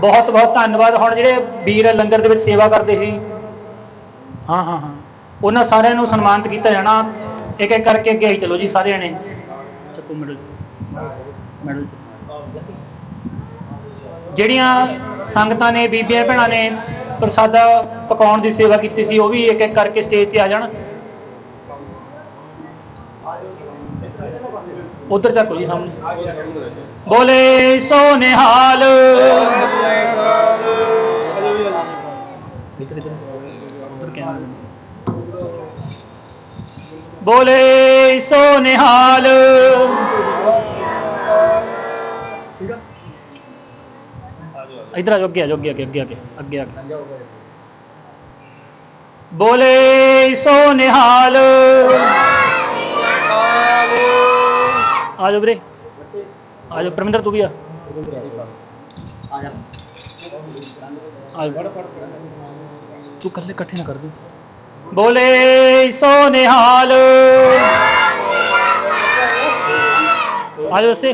ਬਹੁਤ ਬਹੁਤ ਧੰਨਵਾਦ। ਹੁਣ ਜਿਹੜੇ ਵੀਰ ਲੰਗਰ ਦੇ ਵਿੱਚ ਸੇਵਾ ਕਰਦੇ ਸੀ, ਹਾਂ ਹਾਂ ਹਾਂ। ਉਹਨਾਂ ਸਾਰਿਆਂ ਨੂੰ ਸਨਮਾਨਿਤ ਕੀਤਾ ਜਾਣਾ। ਇੱਕ ਇੱਕ ਕਰਕੇ ਅੱਗੇ ਆਈ ਚਲੋ ਜੀ ਸਾਰਿਆਂ ਨੇ। ਚੱਕੋ ਮਿਡਲ ਮਿਡਲ ਜਿਹੜੀਆਂ ਸੰਗਤਾਂ ਨੇ, ਬੀਬੀਆਂ, ਭੈਣਾਂ ਨੇ ਪ੍ਰਸਾਦਾ ਪਕਾਉਣ ਦੀ ਸੇਵਾ ਕੀਤੀ ਸੀ, ਉਹ ਵੀ ਇੱਕ ਇੱਕ ਕਰਕੇ ਸਟੇਜ ਤੇ ਆ ਜਾਣ। ਉਧਰ ਚੱਕੋ ਜੀ ਸਾਹਮਣੇ। ਬੋਲੇ ਸੋ ਨਿਹਾਲ ਬੋਲੇ ਸੋ ਨਿਹਾਲ ਇਧਰ ਆ ਜਾਓ ਅੱਗੇ ਆ ਜਾਓ ਅੱਗੇ ਅੱਗੇ ਅੱਗੇ ਅੱਗੇ ਅੱਗੇ ਅੱਗੇ ਬੋਲੇ ਸੋ ਨਿਹਾਲ ਆ ਜਾਓ ਵੀਰੇ ਆ ਜਾਓ ਪਰਮਿੰਦਰ ਤੂੰ ਵੀ ਆ ਆ ਜਾ ਬੋਲੇ ਸੋ ਨਿਹਾਲ ਆ ਸੇ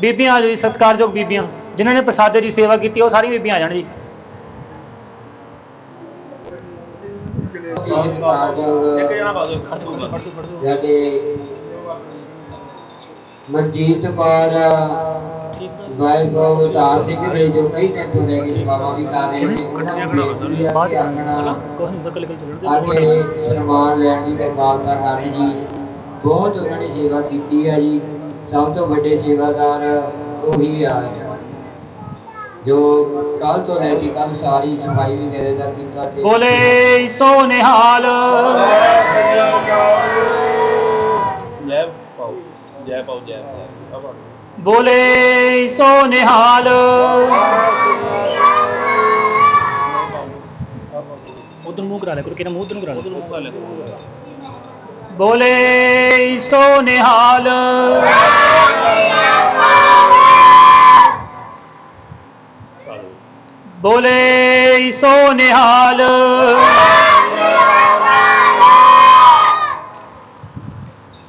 ਬੀਬੀਆਂ ਆ ਜੀ, ਸਤਿਕਾਰਯੋਗ ਬੀਬੀਆਂ। ਜਿਨ੍ਹਾਂ ਨੇ ਪ੍ਰਸਾਦੇ ਦੀ ਸੇਵਾ ਕੀਤੀ ਉਹ ਸਾਰੀ ਬੀਬੀਆਂ ਆ ਜਾਣ ਜੀ। ਮਨਜੀਤ ਕੌਰ ਵਾਹਿਗੁਰੂ ਅਵਤਾਰ ਸਿੰਘ ਦੇ ਜੋ ਕਈ ਦਿਨ ਤੋਂ ਰਹਿ ਗਏ ਸੇਵਾਵਾਂ ਵੀ ਕਰ ਰਹੇ ਨੇ ਉਹਨਾਂ ਨੂੰ ਬਾਅਦ ਕੇ ਸਨਮਾਨ ਲੈਣ ਦੀ ਕਿਰਪਾਲਤਾ ਕਰਨ ਜੀ ਬਹੁਤ ਉਹਨਾਂ ਨੇ ਸੇਵਾ ਕੀਤੀ ਹੈ ਜੀ। ਸਭ ਤੋਂ ਵੱਡੇ ਸੇਵਾਦਾਰ ਉਹੀ ਆ। ਜੋ ਕੱਲ ਤੋਂ ਲੈ ਕੇ ਕੱਲ ਸਾਰੀ ਸਫ਼ਾਈ ਵੀ ਮੇਰੇ ਦਾ ਕੀਤਾ ਤੇ ਬੋਲੇ ਸੋ ਨਿਹਾਲ ਜੈ ਪਾਓ ਜੈ ਪਾਓ ਜੈ ਪਾਓ। ਬੋਲੇ ਸੋ ਨਿਹਾਲ ਉਧਰ ਮੂੰਹ ਕਰਾ ਲੈ ਕਰੋ ਕਿਹੜਾ ਮੂੰਹ ਉਧਰ ਨੂੰ ਕਰਾ ਲੈ। ਮੂੰਹ ਕਰ ਲੈ। ਬੋਲੇ ਸੋ ਨਿਹਾਲ ਬੋਲੇ ਸੋ ਨਿਹਾਲ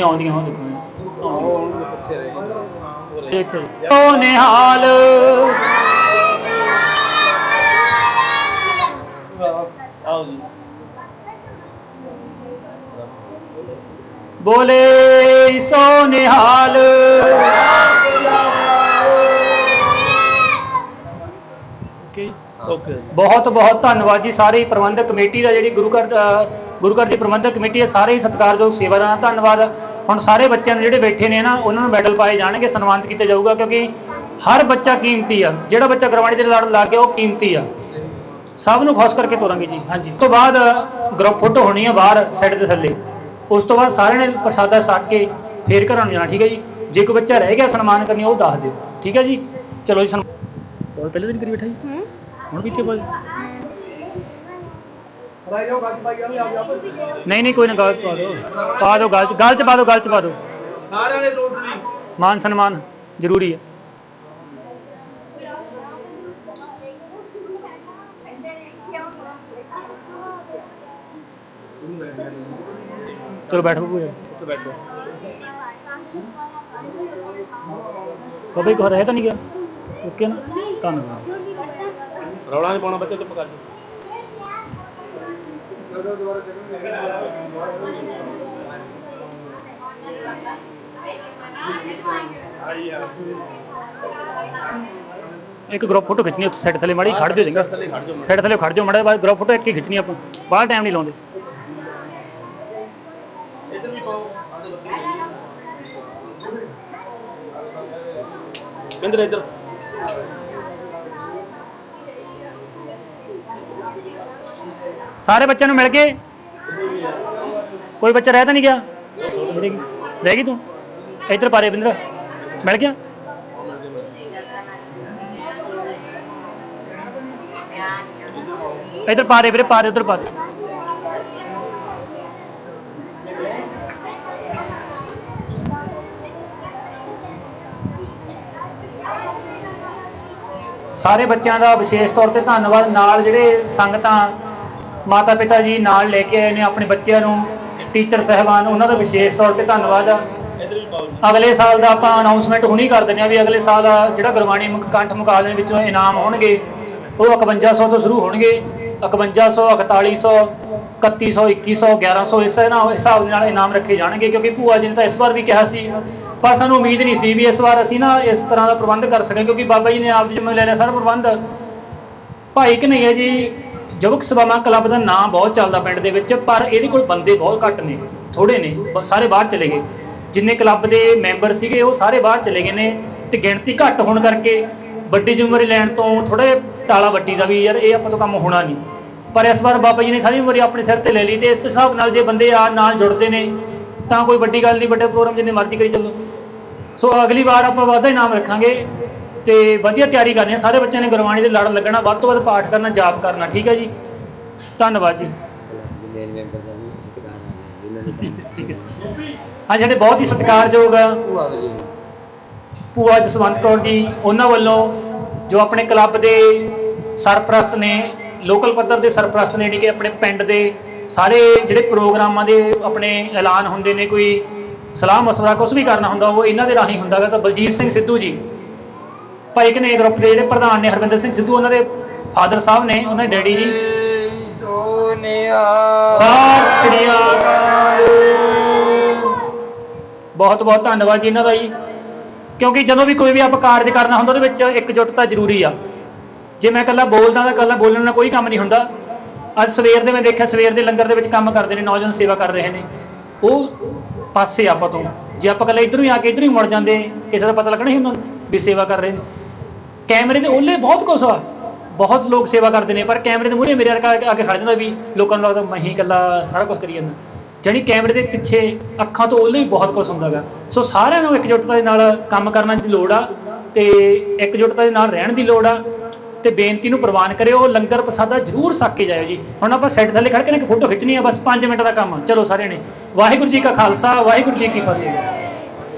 ਬੀਬੀਆਂ ਆਉਂਦੀਆਂ ਹੁਣ ਦੇਖੋ ਇੱਥੇ ਨਿਹਾਲ। ਆਓ ਜੀ। ਬੋਲੇ ਸੋ ਨਿਹਾਲ। ਬਹੁਤ ਬਹੁਤ ਧੰਨਵਾਦ ਜੀ ਸਾਰੇ ਪ੍ਰਬੰਧਕ ਕਮੇਟੀ ਦਾ ਜਿਹੜੀ ਗੁਰੂ ਘਰ ਗੁਰੂ ਘਰ ਦੀ ਪ੍ਰਬੰਧਕ ਕਮੇਟੀ ਹੈ ਸਾਰੇ ਹੀ ਸਤਿਕਾਰਯੋਗ ਸੇਵਾਦਾਰਾਂ ਦਾ ਧੰਨਵਾਦ। ਹੁਣ ਸਾਰੇ ਬੱਚਿਆਂ ਨੂੰ ਜਿਹੜੇ ਬੈਠੇ ਨੇ ਨਾ ਉਹਨਾਂ ਨੂੰ ਮੈਡਲ ਪਾਏ ਜਾਣਗੇ ਸਨਮਾਨਿਤ ਕੀਤਾ ਜਾਊਗਾ ਕਿਉਂਕਿ ਹਰ ਬੱਚਾ ਕੀਮਤੀ ਆ। ਜਿਹੜਾ ਬੱਚਾ ਗੁਰਬਾਣੀ ਦੇ ਲੜ ਲੱਗ ਗਿਆ ਉਹ ਕੀਮਤੀ ਆ। ਸਭ ਨੂੰ ਖੁਸ਼ ਕਰਕੇ ਤੋਰਾਂਗੇ ਜੀ ਹਾਂਜੀ। ਤੋਂ ਬਾਅਦ ਗਰੁੱਪ ਫੋਟੋ ਹੋਣੀ ਆ ਬਾਹਰ ਸਾਈਡ ਦੇ ਥੱਲੇ। ਉਸ ਤੋਂ ਬਾਅਦ ਸਾਰਿਆਂ ਨੇ ਪ੍ਰਸਾਦਾ ਛਕ ਕੇ ਫੇਰ ਘਰਾਂ ਨੂੰ ਜਾਣਾ ਠੀਕ ਹੈ ਜੀ? ਜੇ ਕੋਈ ਬੱਚਾ ਰਹਿ ਗਿਆ ਸਨਮਾਨ ਕਰਨੀ ਉਹ ਦੱਸ ਦਿਓ। ਠੀਕ ਹੈ ਜੀ? ਚਲੋ ਜੀ ਸਨਮਾਨ ਪਹਿਲੇ ਦਿਨ ਕਰੀ ਬੈਠਾ ਜੀ? ਹੁਣ ਵੀ ਇੱਥੇ ਬੋਲ ਨਹੀਂ ਨਹੀਂ ਕੋਈ ਨਾ ਗੱਲ ਪਾ ਦਿਓ। ਪਾ ਦਿਓ ਗੱਲ ਚ ਗੱਲ ਚ ਪਾ ਦਿਓ ਗੱਲ ਚ ਪਾ ਦਿਓ। ਸਾਰਿਆਂ ਲੋਟ ਲਈ ਮਾਨ ਸਨਮਾਨ ਜ਼ਰੂਰੀ ਹੈ। ਚਲੋ ਬੈਠੋ ਕੋਈ ਉੱਥੇ ਬੈਠੋ। ਬਾਬਾ ਜੀ ਕੋ ਰਹਿ ਤਾਂ ਨਹੀਂ ਗਿਆ? ਓਕੇ ਨਾ? ਧੰਨਵਾਦ। ਰੌਲਾ ਨਹੀਂ ਪਾਉਣਾ ਬੱਚੇ ਚੁੱਪ ਕਰ ਜਾਓ। ਇੱਕ ਗਰੁੱਪ ਫੋਟੋ ਖਿੱਚਣੀ ਉੱਥੇ ਸਾਈਡ ਥੱਲੇ ਮਾੜੀ ਖੜ ਜਾਓ ਜਿੰਗਾ। ਸਾਈਡ ਥੱਲੇ ਖੜ ਜਾਓ ਮਾੜਾ ਬਾਅਦ ਗਰੁੱਪ ਫੋਟੋ ਇੱਕ ਹੀ ਖਿੱਚਣੀ ਆਪਾਂ। ਬਾਹਰ ਟਾਈਮ ਨਹੀਂ ਲਾਉਂਦੇ। ਇੱਧਰ ਵੀ ਪਾਓ ਬਿੰਦਰ, ਇੱਧਰ। ਸਾਰੇ ਬੱਚਿਆਂ ਨੂੰ ਮਿਲ ਗਏ ਕੋਈ ਬੱਚਾ ਰਹਿ ਤਾਂ ਨਹੀਂ ਗਿਆ? ਰਹਿ ਗਈ ਤੂੰ? ਇੱਧਰ ਪਾਰੇ ਬਿੰਦਰ ਮਿਲ ਗਿਆ? ਇੱਧਰ ਪਾਰੇ ਵੀਰੇ ਪਾਰੇ ਉੱਧਰ ਪਾਰੇ ਸਾਰੇ ਬੱਚਿਆਂ ਦਾ ਵਿਸ਼ੇਸ਼ ਤੌਰ ਤੇ ਧੰਨਵਾਦ। ਨਾਲ ਜਿਹੜੇ ਸੰਗਤਾਂ ਮਾਤਾ ਪਿਤਾ ਜੀ ਨਾਲ ਲੈ ਕੇ ਆਏ ਨੇ, ਆਪਣੇ ਬੱਚਿਆਂ ਨੂੰ ਟੀਚਰ ਸਹਿਬਾਨ, ਉਹਨਾਂ ਦਾ ਵਿਸ਼ੇਸ਼ ਤੌਰ ਤੇ ਧੰਨਵਾਦ ਆ। ਅਗਲੇ ਸਾਲ ਦਾ ਆਪਾਂ ਅਨਾਉਂਸਮੈਂਟ ਹੁਣੀ ਕਰ ਦਿੰਦੇ ਆ ਵੀ ਅਗਲੇ ਸਾਲ ਜਿਹੜਾ ਗੁਰਬਾਣੀ ਮੁਖ ਕੰਠ ਮੁਕਾਬਲੇ ਵਿੱਚੋਂ ਇਨਾਮ ਹੋਣਗੇ, ਉਹ 5100 ਤੋਂ ਸ਼ੁਰੂ ਹੋਣਗੇ। 5100 4100 3100 2100 1100 ਇਸ ਨਾਲ ਹਿਸਾਬ ਦੇ ਨਾਲ ਇਨਾਮ ਰੱਖੇ ਜਾਣਗੇ, ਕਿਉਂਕਿ ਭੂਆ ਜੀ ਨੇ ਤਾਂ ਇਸ ਵਾਰ ਵੀ ਕਿਹਾ ਸੀ। ਪਰ ਸਾਨੂੰ ਉਮੀਦ ਨਹੀਂ ਸੀ ਵੀ ਇਸ ਵਾਰ ਅਸੀਂ ਨਾ ਇਸ ਤਰ੍ਹਾਂ ਦਾ ਪ੍ਰਬੰਧ ਕਰ ਸਕਾਂਗੇ ਕਿਉਂਕਿ ਬਾਬਾ ਜੀ ਨੇ ਆਪ ਜਿੰਮੇ ਲੈ ਲਿਆ ਸਾਰਾ ਪ੍ਰਬੰਧ। ਭਾਈ ਕਨਈਆ ਜੀ? ਯੁਵਕ ਸਭਾਵਾਂ ਕਲੱਬ ਦਾ ਨਾਮ ਬਹੁਤ ਚੱਲਦਾ ਪਿੰਡ ਦੇ ਵਿੱਚ, ਪਰ ਇਹਦੇ ਕੋਲ ਬੰਦੇ ਬਹੁਤ ਘੱਟ ਨੇ ਥੋੜੇ ਨੇ ਸਾਰੇ ਬਾਹਰ ਚਲੇ ਗਏ। ਜਿੰਨੇ ਕਲੱਬ ਦੇ ਮੈਂਬਰ ਸੀਗੇ, ਉਹ ਸਾਰੇ ਬਾਹਰ ਚਲੇ ਗਏ ਨੇ ਤੇ ਗਿਣਤੀ ਘੱਟ ਹੋਣ ਕਰਕੇ ਵੱਡੀ ਜ਼ਿੰਮੇਵਾਰੀ ਲੈਣ ਤੋਂ ਥੋੜਾ ਟਾਲਾ ਵੱਡੀ ਦਾ ਵੀ ਯਾਰ ਇਹ ਆਪਾਂ ਤੋਂ ਕੰਮ ਹੋਣਾ ਨਹੀਂ। ਪਰ ਇਸ ਵਾਰ ਬਾਬਾ ਜੀ ਨੇ ਸਾਰੀ ਉਮਰ ਆਪਣੇ ਸਿਰ ਤੇ ਲੈ ਲਈ ਤੇ ਇਸ ਹਿਸਾਬ ਨਾਲ ਜੇ ਬੰਦੇ ਆ ਨਾਲ ਜੁੜਦੇ ਨੇ, ਤਾਂ ਕੋਈ ਵੱਡੀ ਗੱਲ ਨਹੀਂ, ਵੱਡੇ ਪ੍ਰੋਗਰਾਮ ਜਿੰਨੇ ਮਰਜ਼ੀ ਕਰੀ ਚੱਲੋ। ਸੋ ਅਗਲੀ ਵਾਰ ਆਪਾਂ ਵਾਧਾ ਇਨਾਮ ਰੱਖਾਂਗੇ। ਤੇ ਵਧੀਆ ਤਿਆਰੀ ਕਰਨੀ ਹੈ। ਸਾਰੇ ਬੱਚਿਆਂ ਨੇ ਗੁਰਬਾਣੀ ਦੇ ਲੜ ਲੱਗਣਾ, ਵੱਧ ਤੋਂ ਵੱਧ ਪਾਠ ਕਰਨਾ, ਜਾਪ ਕਰਨਾ, ਠੀਕ ਹੈ ਜੀ? ਧੰਨਵਾਦ ਜੀ। ਮੇਨ ਹਾਂ ਜਿਹੜੇ ਬਹੁਤ ਹੀ ਸਤਿਕਾਰਯੋਗ ਆ ਭੂਆ ਜਸਵੰਤ ਕੌਰ ਜੀ, ਉਹਨਾਂ ਵੱਲੋਂ ਜੋ ਆਪਣੇ ਕਲੱਬ ਦੇ ਸਰਪ੍ਰਸਤ ਨੇ, ਲੋਕਲ ਪੱਧਰ ਦੇ ਸਰਪ੍ਰਸਤ ਨੇ ਜਿਹੜੇ ਕਿ ਆਪਣੇ ਪਿੰਡ ਦੇ ਸਾਰੇ ਜਿਹੜੇ ਪ੍ਰੋਗਰਾਮਾਂ ਦੇ ਆਪਣੇ ਐਲਾਨ ਹੁੰਦੇ ਨੇ, ਕੋਈ ਸਲਾਹ ਮਸ਼ਵਰਾ ਕੁਝ ਵੀ ਕਰਨਾ ਹੁੰਦਾ, ਉਹ ਇਹਨਾਂ ਦੇ ਰਾਹੀਂ ਹੁੰਦਾ ਗਾ ਤਾਂ ਬਲਜੀਤ ਸਿੰਘ ਸਿੱਧੂ ਜੀ। ਭਾਈ ਕਨੇ ਗਰੁੱਪ ਦੇ ਜਿਹੜੇ ਪ੍ਰਧਾਨ ਨੇ ਹਰਵਿੰਦਰ ਸਿੰਘ ਸਿੱਧੂ, ਉਹਨਾਂ ਦੇ ਫਾਦਰ ਸਾਹਿਬ ਨੇ, ਉਹਨਾਂ ਦੇ ਡੈਡੀ ਜੀ। ਸੋਨਿਆ ਸਤਿ ਬਹੁਤ ਬਹੁਤ ਧੰਨਵਾਦ ਜੀ ਇਹਨਾਂ ਦਾ ਜੀ। ਕਿਉਂਕਿ ਜਦੋਂ ਵੀ ਕੋਈ ਵੀ ਆਪਾਂ ਕਾਰਜ ਕਰਨਾ ਹੁੰਦਾ, ਉਹਦੇ ਵਿੱਚ ਇਕਜੁੱਟਤਾ ਜ਼ਰੂਰੀ ਆ। ਜੇ ਮੈਂ ਇਕੱਲਾ ਬੋਲਦਾ ਤਾਂ ਇਕੱਲਾ ਬੋਲਣ ਨਾਲ ਕੋਈ ਕੰਮ ਨਹੀਂ ਹੁੰਦਾ। ਅੱਜ ਸਵੇਰ ਦੇ ਮੈਂ ਦੇਖਿਆ, ਸਵੇਰ ਦੇ ਲੰਗਰ ਦੇ ਵਿੱਚ ਕੰਮ ਕਰਦੇ ਨੇ, ਨੌਜਵਾਨ ਸੇਵਾ ਕਰ ਰਹੇ ਨੇ। ਉਹ ਪਾਸੇ ਆਪਾਂ ਤੋਂ। ਜੇ ਆਪਾਂ ਇਕੱਲੇ ਇਧਰੋਂ ਹੀ ਆ ਕੇ ਇਧਰੋਂ ਹੀ ਮੁੜ ਜਾਂਦੇ, ਕਿਸੇ ਦਾ ਪਤਾ ਲੱਗਣਾ ਹੀ ਉਹਨਾਂ ਨੂੰ ਵੀ ਸੇਵਾ ਕਰ ਰਹੇ ਨੇ। ਕੈਮਰੇ ਦੇ ਉਹਲੇ ਬਹੁਤ ਕੁਛ ਆ। ਬਹੁਤ ਲੋਕ ਸੇਵਾ ਕਰਦੇ ਨੇ, ਪਰ ਕੈਮਰੇ ਦੇ ਮੂਹਰੇ ਮੇਰੇ ਵਰਗਾ ਆ ਕੇ ਖੜ ਜਾਂਦਾ ਵੀ ਲੋਕਾਂ ਨੂੰ ਲੱਗਦਾ ਮੈਂ ਹੀ ਇਕੱਲਾ ਸਾਰਾ ਕੁਝ ਕਰੀ ਜਾਂਦਾ। ਜਾਣੀ ਕੈਮਰੇ ਦੇ ਪਿੱਛੇ ਅੱਖਾਂ ਤੋਂ ਉਹਲੇ ਵੀ ਬਹੁਤ ਕੁਝ ਹੁੰਦਾਗਾ ਸੋ ਸਾਰਿਆਂ ਨੂੰ ਇਕਜੁੱਟਤਾ ਦੇ ਨਾਲ ਕੰਮ ਕਰਨ ਦੀ ਲੋੜ ਆ ਤੇ ਇਕਜੁੱਟਤਾ ਦੇ ਨਾਲ ਰਹਿਣ ਦੀ ਲੋੜ ਆ ਤੇ ਬੇਨਤੀ ਨੂੰ ਪ੍ਰਵਾਨ ਕਰਿਓ, ਲੰਗਰ ਪ੍ਰਸਾਦਾ ਜ਼ਰੂਰ ਛਕ ਕੇ ਜਾਇਓ ਜੀ। ਹੁਣ ਆਪਾਂ ਸੈੱਟ ਥੱਲੇ ਖੜ ਕੇ ਨਾ ਇੱਕ ਫੋਟੋ ਖਿੱਚਣੀ ਆ, ਬਸ 5 ਮਿੰਟ ਦਾ ਕੰਮ ਆ। ਚਲੋ ਸਾਰਿਆਂ ਨੇ, ਵਾਹਿਗੁਰੂ ਜੀ ਕਾ ਖਾਲਸਾ, ਵਾਹਿਗੁਰੂ ਜੀ ਕੀ ਫਤਿਹ।